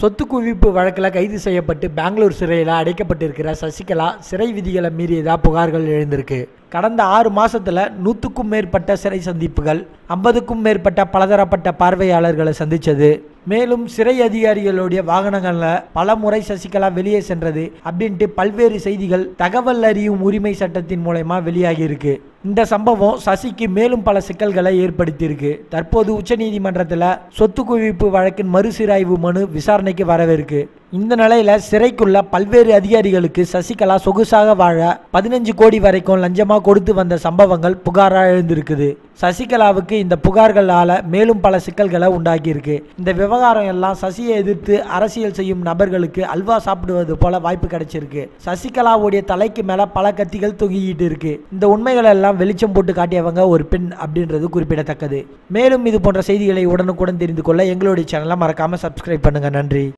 சொத்து குவிப்பு வழக்கில் கைது செய்யப்பட்டு பெங்களூர் சிறையில் அடைக்கப்பட்டிருக்கிற சசிகலா சிறை விதிகளை மீறியதாக புகார்கள் எழுந்திருக்கு. கடந்த ஆறு மாதத்தில் நூற்றுக்கும் மேற்பட்ட சிறை சந்திப்புகள் ஐம்பதுக்கும் மேற்பட்ட பலதரப்பட்ட பார்வையாளர்களை சந்தித்தது மேலும் சிறை அதிகாரிகளுடைய வாகனங்களில் பல முறை சசிகலா வெளியே சென்றது அப்படின்ட்டு பல்வேறு செய்திகள் தகவல் அறியும் உரிமை சட்டத்தின் மூலயமா வெளியாகி இருக்கு. இந்த சம்பவம் சசிக்கு மேலும் பல சிக்கல்களை ஏற்படுத்தியிருக்கு. தற்போது உச்சநீதிமன்றத்தில் சொத்து குவிப்பு வழக்கின் மறுசீராய்வு மனு விசாரணைக்கு வரவிருக்கு இந்த நிலையில சிறைக்குள்ள பல்வேறு அதிகாரிகளுக்கு சசிகலா சொகுசாக வாழ பதினஞ்சு கோடி வரைக்கும் லஞ்சமா கொடுத்து வந்த சம்பவங்கள் புகாரா எழுந்திருக்குது. சசிகலாவுக்கு இந்த புகார்களால மேலும் பல சிக்கல்களை உண்டாக்கியிருக்கு. இந்த விவகாரம் எல்லாம் சசியை எதிர்த்து அரசியல் செய்யும் நபர்களுக்கு அல்வா சாப்பிடுவது போல வாய்ப்பு கிடைச்சிருக்கு. சசிகலாவுடைய தலைக்கு மேல பல கத்திகள் தொங்கிக்கிட்டு இருக்கு. இந்த உண்மைகள் எல்லாம் வெளிச்சம் போட்டு காட்டியவங்க ஒரு பெண் அப்படின்றது குறிப்பிடத்தக்கது. மேலும் இது போன்ற செய்திகளை உடனுக்குடன் தெரிந்து கொள்ள எங்களுடைய சேனலை மறக்காம சப்ஸ்கிரைப் பண்ணுங்க. நன்றி.